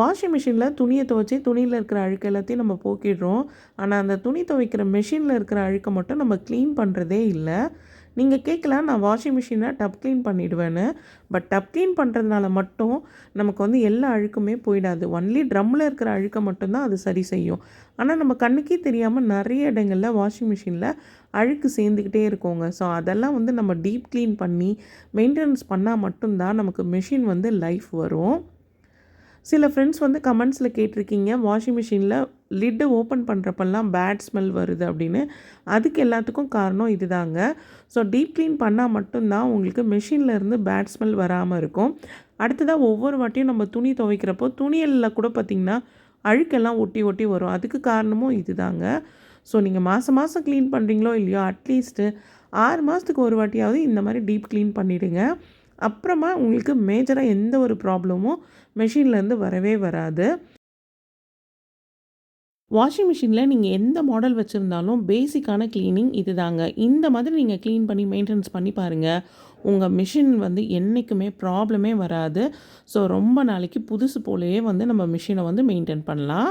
Washing மிஷினில் துணியை துவைச்சி துணியில் இருக்கிற அழுக்கு எல்லாத்தையும் நம்ம போக்கிடுறோம். ஆனால் அந்த துணி துவைக்கிற மிஷினில் இருக்கிற அழுக்கை மட்டும் நம்ம க்ளீன் பண்ணுறதே இல்லை. நீங்கள் கேட்கலாம் நான் வாஷிங் மிஷினை டப் க்ளீன் பண்ணிவிடுவேன்னு பட் டப் க்ளீன் பண்ணுறதுனால மட்டும் நமக்கு வந்து எல்லா அழுக்குமே போயிடாது. ஒன்லி ட்ரம்மில் இருக்கிற அழுக்கை மட்டும்தான் அது சரி செய்யும். ஆனால் நம்ம கண்ணுக்கே தெரியாமல் நிறைய இடங்களில் வாஷிங் மிஷினில் அழுக்கு சேர்ந்துக்கிட்டே இருக்கோங்க. ஸோ அதெல்லாம் வந்து நம்ம டீப் க்ளீன் பண்ணி மெயின்டெனன்ஸ் பண்ணால் மட்டும்தான் நமக்கு மிஷின் வந்து லைஃப் வரும். சில ஃப்ரெண்ட்ஸ் வந்து கமெண்ட்ஸில் கேட்டிருக்கீங்க வாஷிங் மிஷினில் லிட்டு ஓப்பன் பண்ணுறப்பெல்லாம் பேட் ஸ்மெல் வருது அப்படின்னு. அதுக்கு எல்லாத்துக்கும் காரணம் இதுதாங்க. ஸோ டீப் க்ளீன் பண்ணால் மட்டும்தான் உங்களுக்கு மிஷினில் இருந்து பேட் ஸ்மெல் வராமல் இருக்கும். அடுத்ததாக ஒவ்வொரு வாட்டியும் நம்ம துணி துவைக்கிறப்போ துணியலில் கூட பார்த்திங்கன்னா அழுக்கெல்லாம் ஒட்டி ஒட்டி வரும். அதுக்கு காரணமும் இதுதாங்க. ஸோ நீங்கள் மாதம் மாதம் க்ளீன் பண்ணுறீங்களோ இல்லையோ அட்லீஸ்ட்டு ஆறு மாதத்துக்கு ஒரு வாட்டியாவது இந்த மாதிரி டீப் க்ளீன் பண்ணிவிடுங்க அப்புறமா உங்களுக்கு மேஜராக எந்த ஒரு ப்ராப்ளமும் மெஷின்லேருந்து வரவே வராது. வாஷிங் மிஷினில் நீங்கள் எந்த மாடல் வச்சுருந்தாலும் பேசிக்கான க்ளீனிங் இது தாங்க இந்த மாதிரி நீங்கள் க்ளீன் பண்ணி மெயின்டெனன்ஸ் பண்ணி பாருங்கள் உங்கள் மிஷின் வந்து என்றைக்குமே ப்ராப்ளமே வராது. ஸோ ரொம்ப நாளைக்கு புதுசு போலவே வந்து நம்ம மிஷினை வந்து மெயின்டைன் பண்ணலாம்.